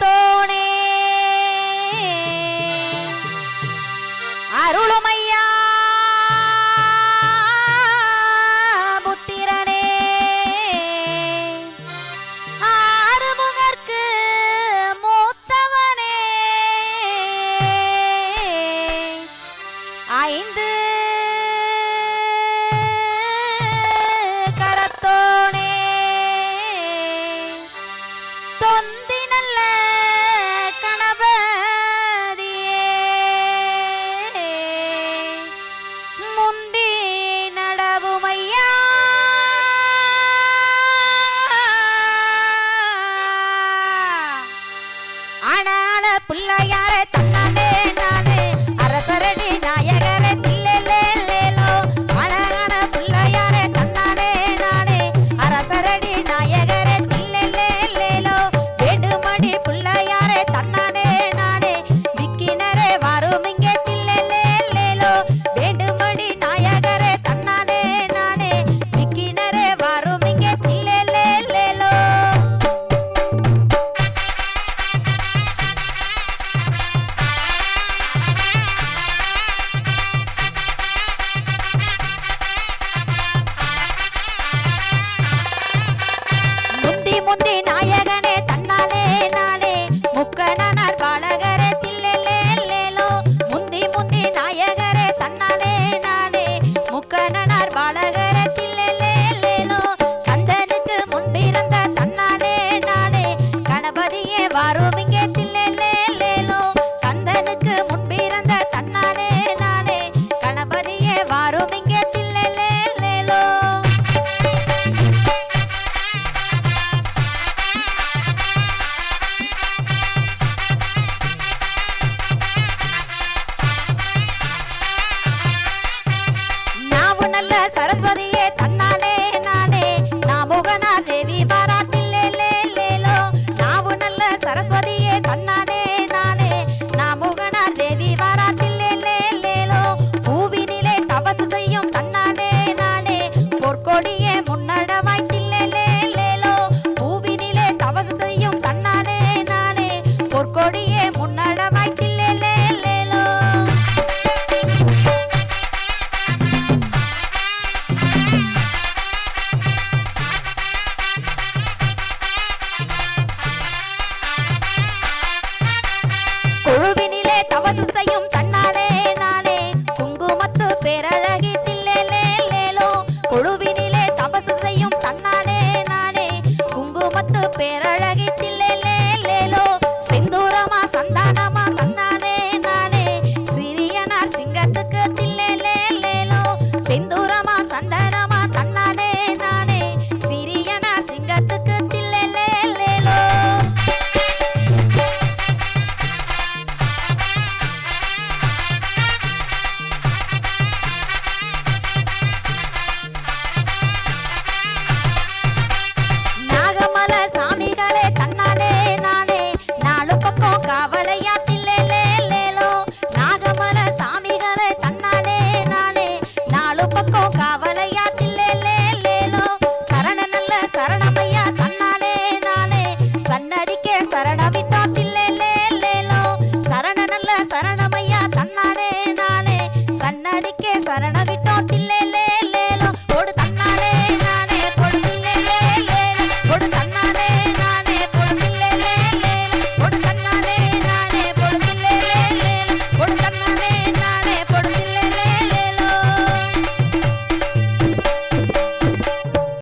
ತೋಣೆ சரஸ்வதியே தன்னாலே நானே. நாமுகனா தேவி பாராட்டில் லேலோ நாவு நல்ல சரஸ்வதியே தன்னாலே நானே. நாமுகனா தேவி பாராட்டில் பூவினிலே தபசு செய்யும் தன்னாலே நானே. பொற்கொடியே முன்னடவாய் பூவினிலே தபசு செய்யும் தன்னாலே நானே. பொற்கொடி கொழுவினிலே தவசு செய்யும் தன் గొప్పకో కావలయ్యా